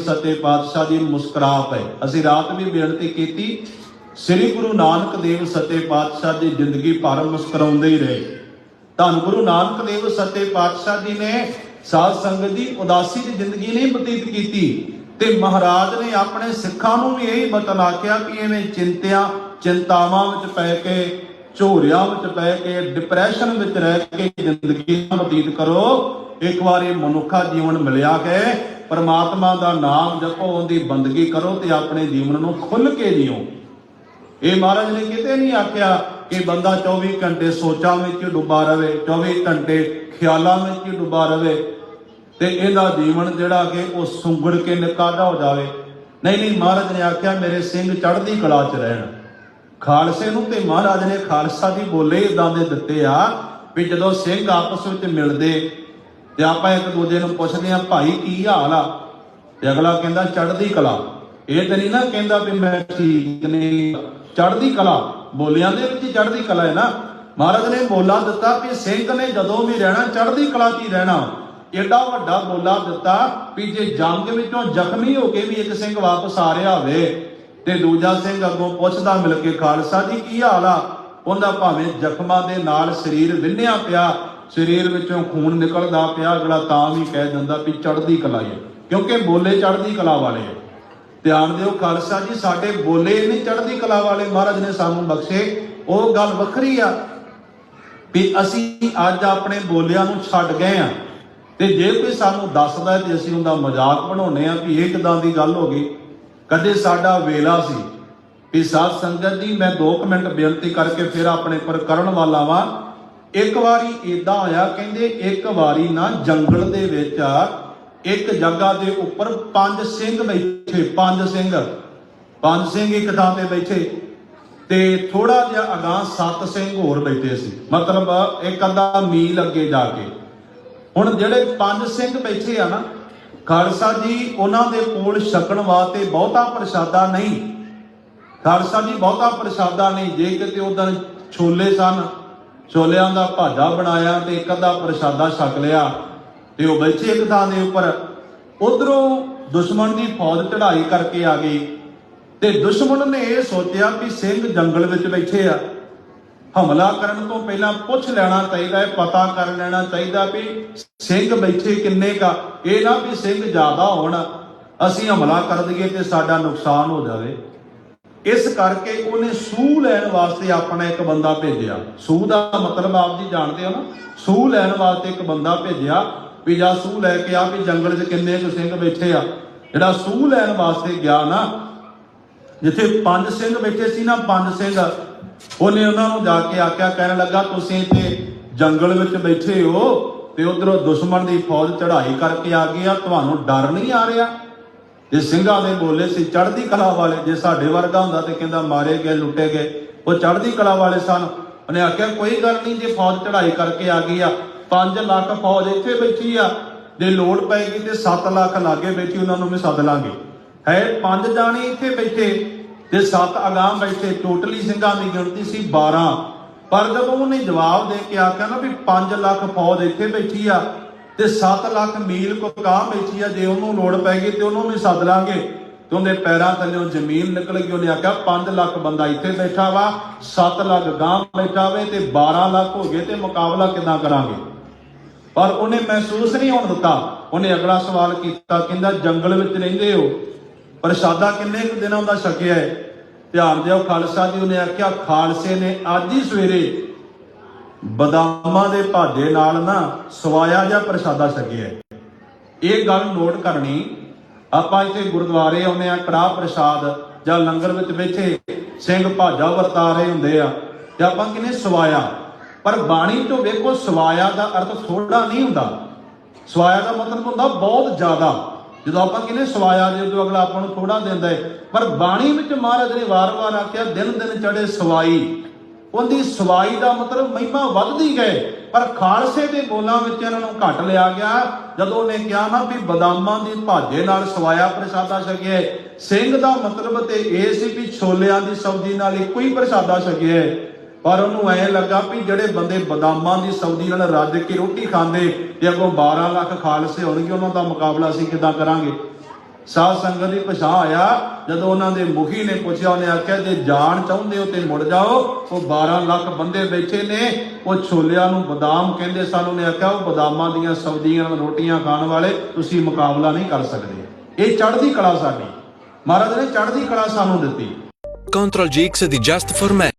ਸੱਚੇ ਪਾਤਸ਼ਾਹ ਜੀ ਮੁਸਕਰਾ ਪਏ ਅਸੀਂ ਰਾਤ ਵੀ ਬੇਨਤੀ ਕੀਤੀ, ਸ੍ਰੀ ਗੁਰੂ ਨਾਨਕ ਦੇਵ ਸੱਚੇ ਪਾਤਸ਼ਾਹ ਜੀ ਜ਼ਿੰਦਗੀ ਭਰ ਮੁਸਕਰਾਉਂਦੇ ਹੀ ਰਹੇ। ਧੰਨ ਗੁਰੂ ਨਾਨਕ ਦੇਵ ਸੱਚੇ ਪਾਤਸ਼ਾਹ ਜੀ ਨੇ ਸਾਧ ਸੰਗਤ ਦੀ ਉਦਾਸੀ ਦੀ ਜ਼ਿੰਦਗੀ ਨਹੀਂ ਬਤੀਤ ਕੀਤੀ ਤੇ ਮਹਾਰਾਜ ਨੇ ਆਪਣੇ ਸਿੱਖਾਂ ਨੂੰ ਵੀ ਇਹੀ ਬਤਨ ਆਖਿਆ ਕਿ ਐਵੇਂ ਚਿੰਤਿਆਂ, ਚਿੰਤਾਵਾਂ ਵਿੱਚ ਪੈ ਕੇ, ਝੋਰਿਆਂ ਵਿੱਚ ਪੈ ਕੇ ਡਿਪਰੈਸ਼ਨ ਵਿੱਚ ਰਹਿ ਕੇ ਜ਼ਿੰਦਗੀ ਬਤੀਤ ਕਰੋ। ਇੱਕ ਵਾਰੀ ਮਨੁੱਖਾ ਜੀਵਨ ਮਿਲਿਆ ਹੈ। ਪਰਮਾਤਮਾ ਦਾ ਨਾਮ ਜਪੋ, ਉਹਦੀ ਬੰਦਗੀ ਕਰੋ ਤੇ ਆਪਣੇ ਜੀਵਨ ਨੂੰ ਖੁੱਲ ਕੇ ਜੀਓ ਇਹ ਮਹਾਰਾਜ ਨੇ ਕਿਤੇ ਨਹੀਂ ਆਖਿਆ ਕਿ ਬੰਦਾ 24 ਘੰਟੇ ਸੋਚਾਂ ਵਿੱਚ ਡੁੱਬਾ ਰਵੇ 24 ਘੰਟੇ ਖਿਆਲਾਂ ਵਿੱਚ ਡੁੱਬਾ ਰਵੇ ਤੇ ਇਹਦਾ ਜੀਵਨ ਜਿਹੜਾ ਕਿ ਉਹ ਸੁੰਗੜ ਕੇ ਨਿਕਾਦਾ ਹੋ ਜਾਵੇ। ਨਹੀਂ ਨਹੀਂ, ਮਹਾਰਾਜ ਨੇ ਆਖਿਆ, ਮੇਰੇ ਸਿੰਘ ਚੜ੍ਹਦੀ ਕਲਾ 'ਚ ਰਹਿਣ। ਖਾਲਸੇ ਨੂੰ ਤੇ ਮਹਾਰਾਜ ਨੇ ਖਾਲਸਾ ਦੀ ਬੋਲੇ ਇਦਾਂ ਦੇ ਦਿੱਤੇ ਆ ਵੀ ਜਦੋਂ ਸਿੰਘ ਆਪਸ ਵਿੱਚ ਮਿਲਦੇ ਤੇ ਆਪਾਂ ਇੱਕ ਦੂਜੇ ਨੂੰ ਪੁੱਛਦੇ ਆ ਭਾਈ, ਕੀ ਹਾਲ ਆ? ਤੇ ਅਗਲਾ ਕਹਿੰਦਾ, ਚੜ੍ਹਦੀ ਕਲਾ। ਇਹ ਤੇ ਨਹੀਂ ਨਾ ਕਹਿੰਦਾ ਵੀ ਮੈਂ ਠੀਕ ਨਹੀਂ, ਚੜ੍ਹਦੀ ਕਲਾ। ਬੋਲਿਆਂ ਦੇ ਵਿੱਚ ਹੀ ਚੜ੍ਹਦੀ ਕਲਾ ਹੈ ਨਾ। ਮਹਾਰਾਜ ਨੇ ਬੋਲਾ ਦਿੱਤਾ ਵੀ ਸਿੰਘ ਨੇ ਜਦੋਂ ਵੀ ਰਹਿਣਾ, ਚੜ੍ਹਦੀ ਕਲਾ 'ਚ ਹੀ ਰਹਿਣਾ। ਏਡਾ ਵੱਡਾ ਬੋਲਾ ਦਿੱਤਾ ਵੀ ਜੇ ਜੰਗ ਵਿੱਚੋਂ ਜ਼ਖਮੀ ਹੋ ਕੇ ਵੀ ਇੱਕ ਸਿੰਘ ਵਾਪਸ ਆ ਰਿਹਾ ਹੋਵੇ ਤੇ ਦੂਜਾ ਸਿੰਘ ਅੱਗੋਂ ਪੁੱਛਦਾ ਮਿਲ ਕੇ, ਖਾਲਸਾ ਜੀ, ਕੀ ਹਾਲ ਆ? ਉਹਦਾ ਭਾਵੇਂ ਜ਼ਖਮਾਂ ਦੇ ਨਾਲ ਸਰੀਰ ਵਿੰਨਿਆ ਪਿਆ ਸਰੀਰ ਵਿੱਚੋਂ ਖੂਨ ਨਿਕਲਦਾ ਪਿਆ, ਅਗਲਾ ਤਾਂ ਵੀ ਕਹਿ ਦਿੰਦਾ ਵੀ ਚੜ੍ਹਦੀ ਕਲਾ ਹੈ ਕਿਉਂਕਿ ਬੋਲੇ ਚੜ੍ਹਦੀ ਕਲਾ ਵਾਲੇ ਆ। ਧਿਆਨ ਦਿਓ ਖਾਲਸਾ ਜੀ, ਸਾਡੇ ਬੋਲੇ ਨਹੀਂ ਚੜ੍ਹਦੀ ਕਲਾ ਵਾਲੇ ਮਹਾਰਾਜ ਨੇ ਸਾਨੂੰ ਬਖਸ਼ੇ। ਉਹ ਗੱਲ ਵੱਖਰੀ ਆ ਵੀ ਅਸੀਂ ਅੱਜ ਆਪਣੇ ਬੋਲਿਆਂ ਨੂੰ ਛੱਡ ਗਏ ਆ। ਤੇ ਜੇ ਕੋਈ ਸਾਨੂੰ ਦੱਸਦਾ ਤੇ ਅਸੀਂ ਉਹਦਾ ਮਜ਼ਾਕ ਬਣਾਉਨੇ ਆ ਵੀ ਇਹ ਕਿਦਾਂ ਦੀ ਗੱਲ ਹੋ ਗਈ। ਕਦੇ ਸਾਡਾ ਵੇਲਾ ਸੀ ਵੀ ਸਾਧ ਸੰਗਤ ਜੀ, ਮੈਂ 2 ਮਿੰਟ ਬੇਨਤੀ ਕਰਕੇ ਫਿਰ ਆਪਣੇ ਪਰ ਕਰਨ ਵਾਲਾ ਵਾਂ। ਇੱਕ ਵਾਰੀ ਇਦਾਂ ਹੋਇਆ ਕਹਿੰਦੇ ਇੱਕ ਵਾਰੀ ਨਾ ਜੰਗਲ ਦੇ ਵਿੱਚ ਇੱਕ ਜਗ੍ਹਾ ਦੇ ਉੱਪਰ ਪੰਜ ਸਿੰਘ ਬੈਠੇ, ਪੰਜ ਸਿੰਘ ਪੰਜ ਸਿੰਘ ਇੱਕ ਥਾਂ ਤੇ ਬੈਠੇ ਤੇ ਥੋੜਾ ਜਿਹਾ ਅਗਾਂਹ ਸੱਤ ਸਿੰਘ ਹੋਰ ਬੈਠੇ ਸੀ। ਮਤਲਬ ਇੱਕ ਅੱਧਾ ਮੀਲ ਅੱਗੇ ਜਾ ਕੇ। ਹੁਣ ਜਿਹੜੇ ਪੰਜ ਸਿੰਘ ਬੈਠੇ ਆ ਨਾ, ਖਾਲਸਾ ਜੀ, ਉਹਨਾਂ ਦੇ ਕੋਲ ਛਕਣ ਵਾਸਤੇ ਬਹੁਤਾ ਪ੍ਰਸ਼ਾਦਾ ਨਹੀਂ। ਖਾਲਸਾ ਜੀ, ਬਹੁਤਾ ਪ੍ਰਸ਼ਾਦਾ ਨਹੀਂ। ਜੇ ਕਿਤੇ ਉਦੋਂ ਛੋਲੇ ਸਨ ਛੋਲਿਆਂ ਦਾ ਭਾਜਾ ਬਣਾਇਆ ਤੇ ਇੱਕ ਅੱਧਾ ਪ੍ਰਸ਼ਾਦਾ ਛਕ ਲਿਆ ਤੇ ਉਹ ਬੈਠੇ ਇੱਕ ਥਾਂ ਦੇ ਉੱਪਰ ਉਧਰੋਂ ਦੁਸ਼ਮਣ ਦੀ ਫੌਜ ਚੜ੍ਹਾਈ ਕਰਕੇ ਆ ਗਈ ਤੇ ਦੁਸ਼ਮਣ ਨੇ ਇਹ ਸੋਚਿਆ ਵੀ ਸਿੰਘ ਜੰਗਲ ਵਿੱਚ ਬੈਠੇ ਆ। ਹਮਲਾ ਕਰਨ ਤੋਂ ਪਹਿਲਾਂ ਪੁੱਛ ਲੈਣਾ ਚਾਹੀਦਾ ਹੈ ਪਤਾ ਕਰ ਲੈਣਾ ਚਾਹੀਦਾ ਵੀ ਸਿੰਘ ਬੈਠੇ ਕਿੰਨੇ ਕਾ ਇਹ ਨਾ ਵੀ ਸਿੰਘ ਜ਼ਿਆਦਾ ਹੋਣ, ਅਸੀਂ ਹਮਲਾ ਕਰ ਦਈਏ ਤੇ ਸਾਡਾ ਨੁਕਸਾਨ ਹੋ ਜਾਵੇ। ਇਸ ਕਰਕੇ ਉਹਨੇ ਸੂ ਲੈਣ ਵਾਸਤੇ ਆਪਣਾ ਇੱਕ ਬੰਦਾ ਭੇਜਿਆ। ਸੂਹ ਦਾ ਮਤਲਬ ਆਪ ਜੀ ਜਾਣਦੇ ਹੋ ਨਾ? ਸੂਹ ਲੈਣ ਵਾਸਤੇ ਇੱਕ ਬੰਦਾ ਭੇਜਿਆ ਵੀ ਜਾ ਸੂਹ ਲੈ ਕੇ ਆ ਵੀ ਜੰਗਲ 'ਚ ਕਿੰਨੇ ਕੁ ਸਿੰਘ ਬੈਠੇ ਆ। ਜਿਹੜਾ ਸੂਹ ਲੈਣ ਵਾਸਤੇ ਗਿਆ ਨਾ, ਜਿੱਥੇ ਪੰਜ ਸਿੰਘ ਬੈਠੇ ਸੀ ਨਾ, ਪੰਜ ਸਿੰਘ, ਉਹਨੇ ਉਹਨਾਂ ਨੂੰ ਜਾ ਕੇ ਆਖਿਆ, ਕਹਿਣ ਲੱਗਾ, ਤੁਸੀਂ ਇੱਥੇ ਜੰਗਲ ਵਿੱਚ ਬੈਠੇ ਹੋ ਤੇ ਉਧਰੋਂ ਦੁਸ਼ਮਣ ਦੀ ਫੌਜ ਚੜ੍ਹਾਈ ਕਰਕੇ ਆ ਗਈ ਆ, ਤੁਹਾਨੂੰ ਡਰ ਨਹੀਂ ਆ ਰਿਹਾ? ਜੇ ਸਿੰਘਾਂ ਦੇ ਬੋਲੇ ਸੀ, ਚੜ੍ਹਦੀ ਕਲਾ ਵਾਲੇ, ਜੇ ਸਾਡੇ ਵਰਗਾ ਹੁੰਦਾ ਤੇ ਕਹਿੰਦਾ ਮਾਰੇ ਗਏ, ਲੁੱਟੇ ਗਏ, ਉਹ ਚੜ੍ਹਦੀ ਕਲਾ ਵਾਲੇ ਸਨ। ਉਹਨੇ ਆਖਿਆ, ਕੋਈ ਗੱਲ ਨਹੀਂ, ਜੇ ਫੌਜ ਚੜ੍ਹਾਈ ਕਰਕੇ ਆ ਗਈ ਆ 5 ਲੱਖ ਫੌਜ ਇੱਥੇ ਬੈਠੀ ਆ, ਜੇ ਲੋੜ ਪਏਗੀ ਤੇ 7 ਲੱਖ ਲਾਗੇ ਬੈਠੀ, ਉਹਨਾਂ ਨੂੰ ਵੀ ਸੱਦ ਲਾਂਗੇ। ਹੈ, ਪੰਜ ਜਾਣੇ ਇੱਥੇ ਬੈਠੇ, ਤੇ ਸੱਤ ਅਗਾਮ ਬੈਠੇ, ਟੋਟਲੀ ਸਿੰਘਾਂ ਦੀ ਗਿਣਤੀ ਸੀ 12 ਪਰ ਜਦੋਂ ਉਹਨੇ ਜਵਾਬ ਦੇ ਕੇ ਆਖਿਆ ਨਾ ਵੀ 5 ਲੱਖ ਫੌਜ ਇੱਥੇ ਬੈਠੀ ਆ ਤੇ 7 ਲੱਖ ਮੀਲ ਕੋ ਕਾਂ ਆ, ਜੇ ਉਹਨੂੰ ਲੋੜ ਪੈਗੀ ਤੇ ਉਹਨੂੰ ਵੀ ਸੱਦ ਲਾਂਗੇ। ਤੇ ਉਹਦੇ ਪੈਰਾਂ ਥੱਲੇੋਂ ਜ਼ਮੀਨ ਨਿਕਲ ਗਈ, ਉਹਨੇ ਆਖਿਆ 5 ਲੱਖ ਬੰਦਾ ਇੱਥੇ ਬੈਠਾ ਵਾ 7 ਲੱਖ ਗਾਂ ਬੈਠਾ ਵੇ ਤੇ 12 ਲੱਖ ਹੋ ਗਏ ਤੇ ਮੁਕਾਬਲਾ ਕਿਦਾਂ ਕਰਾਂਗੇ? ਪਰ ਉਹਨੇ ਮਹਿਸੂਸ ਨਹੀਂ ਹੋਣ ਦਿੱਤਾ। ਉਹਨੇ ਅਗਲਾ ਸਵਾਲ ਕੀਤਾ, ਕਹਿੰਦਾ, ਜੰਗਲ ਵਿੱਚ ਰਹਿੰਦੇ ਹੋ, ਪ੍ਰਸ਼ਾਦਾ ਕਿੰਨੇ ਕੁ ਦਿਨਾਂ ਦਾ ਛਕਿਆ ਹੈ? ਧਿਆਨ ਦਿਓ, ਖਾਲਸਾ ਜੀ, ਉਹਨੇ ਆਖਿਆ, ਖਾਲਸੇ ਨੇ ਅੱਜ ਹੀ ਸਵੇਰੇ ਬਦਾਮਾਂ ਦੇ ਭਾਜੇ ਨਾਲ ਨਾ ਸਵਾਇਆ ਜਾਂ ਪ੍ਰਸ਼ਾਦਾ ਛਕਿਆ ਇਹ ਗੱਲ ਨੋਟ ਕਰਨੀ, ਆਪਾਂ ਇੱਥੇ ਗੁਰਦੁਆਰੇ ਆਉਂਦੇ ਆ ਕੜਾਹ ਪ੍ਰਸ਼ਾਦ ਜਾਂ ਲੰਗਰ ਵਿੱਚ ਬੈਠੇ ਸਿੰਘ ਭਾਜਾ ਵਰਤਾ ਰਹੇ ਹੁੰਦੇ ਆ ਤੇ ਆਪਾਂ ਕਿਨੇ ਸਵਾਇਆ? ਪਰ ਬਾਣੀ ਤੋਂ ਵੇਖੋ, ਸਵਾਇਆ ਦਾ ਅਰਥ ਥੋੜਾ ਨਹੀਂ ਹੁੰਦਾ। ਸਵਾਇਆ ਦਾ ਮਤਲਬ ਹੁੰਦਾ ਬਹੁਤ ਜ਼ਿਆਦਾ। ਜਦੋਂ ਆਪਾਂ ਕਿਨੇ ਸਵਾਇਆ, ਜੇ ਉਦੋਂ ਅਗਲਾ ਆਪਾਂ ਨੂੰ ਥੋੜਾ ਦਿੰਦਾ ਹੈ। ਪਰ ਬਾਣੀ ਵਿੱਚ ਮਹਾਰਾਜ ਨੇ ਵਾਰ-ਵਾਰ ਆਖਿਆ ਦਿਨ ਦਿਨ ਚੜੇ ਸਵਾਈ। ਉਹਦੀ ਸਵਾਈ ਦਾ ਮਤਲਬ ਮਹਿਮਾ ਵੱਧਦੀ ਗਏ, ਪਰ ਖਾਲਸੇ ਦੇ ਬੋਲਾਂ ਵਿੱਚ ਇਹਨਾਂ ਨੂੰ ਘੱਟ ਲਿਆ ਗਿਆ। ਜਦੋਂ ਉਹਨੇ ਕਿਹਾ ਨਾ ਵੀ ਬਦਾਮਾਂ ਦੀ ਭਾਜੇ ਨਾਲ ਸਵਾਇਆ ਪ੍ਰਸ਼ਾਦਾ ਛਕਿਆ, ਸਿੰਘ ਦਾ ਮਤਲਬ ਤੇ ਇਹ ਸੀ ਵੀ ਛੋਲਿਆਂ ਦੀ ਸਬਜ਼ੀ ਨਾਲ ਇੱਕੋ ਹੀ ਪ੍ਰਸ਼ਾਦਾ ਛਕਿਆ। ਪਰ ਉਹਨੂੰ ਐ ਲੱਗਾ ਵੀ ਜਿਹੜੇ ਬੰਦੇ ਬਦਾਮਾਂ ਦੀ ਸਬਜ਼ੀ ਨਾਲ ਰੱਜ ਕੇ ਰੋਟੀ ਖਾਂਦੇ ਤੇ ਅੱਗੋਂ 12 ਲੱਖ ਖਾਲਸੇ ਹੋਣਗੇ, ਉਹਨਾਂ ਦਾ ਮੁਕਾਬਲਾ ਅਸੀਂ ਕਿਦਾਂ ਕਰਾਂਗੇ? ਸਾਧ ਸੰਗਤ ਦੀ ਪਛਾਣ ਆਇਆ, ਜਦੋਂ ਉਹਨਾਂ ਦੇ ਮੁਖੀ ਨੇ ਪੁੱਛਿਆ, ਉਹਨੇ ਆਖਿਆ, ਜੇ ਜਾਣ ਚਾਹੁੰਦੇ ਹੋ ਤੇ ਮੁੜ ਜਾਓ। ਉਹ 12 ਲੱਖ ਬੰਦੇ ਬੈਠੇ ਨੇ, ਉਹ ਛੋਲਿਆਂ ਨੂੰ ਬਦਾਮ ਕਹਿੰਦੇ ਸਨ। ਉਹਨੇ ਆਖਿਆ, ਉਹ ਬਦਾਮਾਂ ਦੀਆਂ ਸਬਜ਼ੀਆਂ, ਰੋਟੀਆਂ ਖਾਣ ਵਾਲੇ ਤੁਸੀਂ ਮੁਕਾਬਲਾ ਨਹੀਂ ਕਰ ਸਕਦੇ। ਇਹ ਚੜ੍ਹਦੀ ਕਲਾ ਸਾਡੀ। ਮਹਾਰਾਜ ਨੇ ਚੜ੍ਹਦੀ ਕਲਾ ਸਾਨੂੰ ਦਿੱਤੀ। Control GX di Just for Me.